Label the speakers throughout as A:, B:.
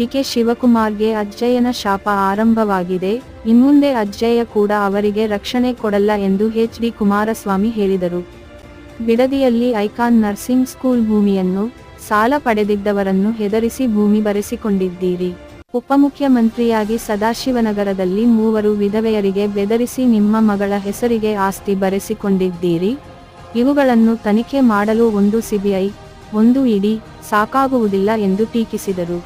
A: DK ಶಿವಕುಮಾರ್ಗೆ ಅಜ್ಜಯ್ಯನ ಶಾಪ ಆರಂಭವಾಗಿದೆ. ಇನ್ಮುಂದೆ ಅಜ್ಜಯ್ಯ ಕೂಡ ಅವರಿಗೆ ರಕ್ಷಣೆ ಕೊಡಲ್ಲ ಎಂದು ಎಚ್ ಡಿ ಕುಮಾರಸ್ವಾಮಿ ಹೇಳಿದರು. ಬಿಡದಿಯಲ್ಲಿ ಐಕಾನ್ ನರ್ಸಿಂಗ್ ಸ್ಕೂಲ್ ಭೂಮಿಯನ್ನು ಸಾಲ ಪಡೆದಿದ್ದವರನ್ನು ಹೆದರಿಸಿ ಭೂಮಿ ಬರೆಸಿಕೊಂಡಿದ್ದೀರಿ. ಉಪಮುಖ್ಯಮಂತ್ರಿಯಾಗಿ ಸದಾಶಿವನಗರದಲ್ಲಿ ಮೂವರು ವಿಧವೆಯರಿಗೆ ಬೆದರಿಸಿ ನಿಮ್ಮ ಮಗಳ ಹೆಸರಿಗೆ ಆಸ್ತಿ ಬರೆಸಿಕೊಂಡಿದ್ದೀರಿ. ಇವುಗಳನ್ನು ತನಿಖೆ ಮಾಡಲು ಒಂದು ಸಿಬಿಐ, ಒಂದು ಇಡಿ ಸಾಕಾಗುವುದಿಲ್ಲ ಎಂದು ಟೀಕಿಸಿದರು.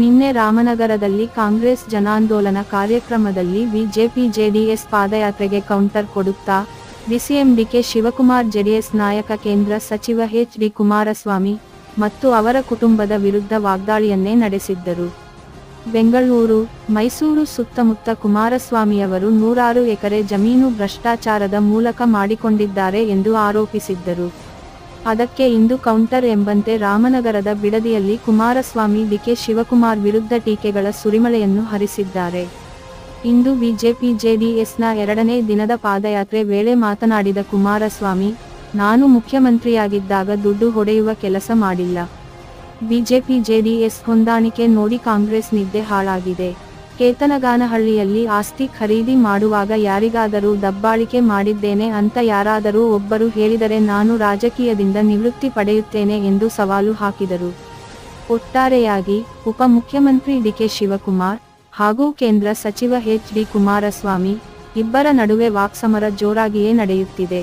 A: ನಿನ್ನೆ ರಾಮನಗರದಲ್ಲಿ ಕಾಂಗ್ರೆಸ್ ಜನಾಂದೋಲನ ಕಾರ್ಯಕ್ರಮದಲ್ಲಿ ಬಿಜೆಪಿ ಜೆಡಿಎಸ್ ಪಾದಯಾತ್ರೆಗೆ ಕೌಂಟರ್ ಕೊಡುತ್ತಾ ಡಿಸಿಎಂ ಡಿಕೆ ಶಿವಕುಮಾರ್ ಜೆಡಿಎಸ್ ನಾಯಕ ಕೇಂದ್ರ ಸಚಿವ ಎಚ್ ಡಿ ಕುಮಾರಸ್ವಾಮಿ ಮತ್ತು ಅವರ ಕುಟುಂಬದ ವಿರುದ್ಧ ವಾಗ್ದಾಳಿಯನ್ನೇ ನಡೆಸಿದ್ದರು. ಬೆಂಗಳೂರು, ಮೈಸೂರು ಸುತ್ತಮುತ್ತ ಕುಮಾರಸ್ವಾಮಿಯವರು ನೂರಾರು ಎಕರೆ ಜಮೀನು ಭ್ರಷ್ಟಾಚಾರದ ಮೂಲಕ ಮಾಡಿಕೊಂಡಿದ್ದಾರೆ ಎಂದು ಆರೋಪಿಸಿದ್ದರು. ಅದಕ್ಕೆ ಇಂದು ಕೌಂಟರ್ ಎಂಬಂತೆ ರಾಮನಗರದ ಬಿಡದಿಯಲ್ಲಿ ಕುಮಾರಸ್ವಾಮಿ ಡಿಕೆ ಶಿವಕುಮಾರ್ ವಿರುದ್ಧ ಟೀಕೆಗಳ ಸುರಿಮಳೆಯನ್ನು ಹರಿಸಿದ್ದಾರೆ. ಇಂದು ಬಿಜೆಪಿ ಜೆಡಿಎಸ್ನ ಎರಡನೇ ದಿನದ ಪಾದಯಾತ್ರೆ ವೇಳೆ ಮಾತನಾಡಿದ ಕುಮಾರಸ್ವಾಮಿ, ನಾನು ಮುಖ್ಯಮಂತ್ರಿಯಾಗಿದ್ದಾಗ ದುಡ್ಡು ಹೊಡೆಯುವ ಕೆಲಸ ಮಾಡಿಲ್ಲ. ಬಿಜೆಪಿ ಜೆಡಿಎಸ್ ಹೊಂದಾಣಿಕೆ ನೋಡಿ ಕಾಂಗ್ರೆಸ್ ನಿದ್ದೆ ಹಾಳಾಗಿದೆ. ಕೇತನಗಾನಹಳ್ಳಿಯಲ್ಲಿ ಆಸ್ತಿ ಖರೀದಿ ಮಾಡುವಾಗ ಯಾರಿಗಾದರೂ ದಬ್ಬಾಳಿಕೆ ಮಾಡಿದ್ದೇನೆ ಅಂತ ಯಾರಾದರೂ ಒಬ್ಬರು ಹೇಳಿದರೆ ನಾನು ರಾಜಕೀಯದಿಂದ ನಿವೃತ್ತಿ ಪಡೆಯುತ್ತೇನೆ ಎಂದು ಸವಾಲು ಹಾಕಿದರು. ಒಟ್ಟಾರೆಯಾಗಿ ಉಪಮುಖ್ಯಮಂತ್ರಿ ಡಿಕೆ ಶಿವಕುಮಾರ್ ಹಾಗೂ ಕೇಂದ್ರ ಸಚಿವ ಎಚ್ ಡಿ ಕುಮಾರಸ್ವಾಮಿ ಇಬ್ಬರ ನಡುವೆ ವಾಕ್ಸಮರ ಜೋರಾಗಿಯೇ ನಡೆಯುತ್ತಿದೆ.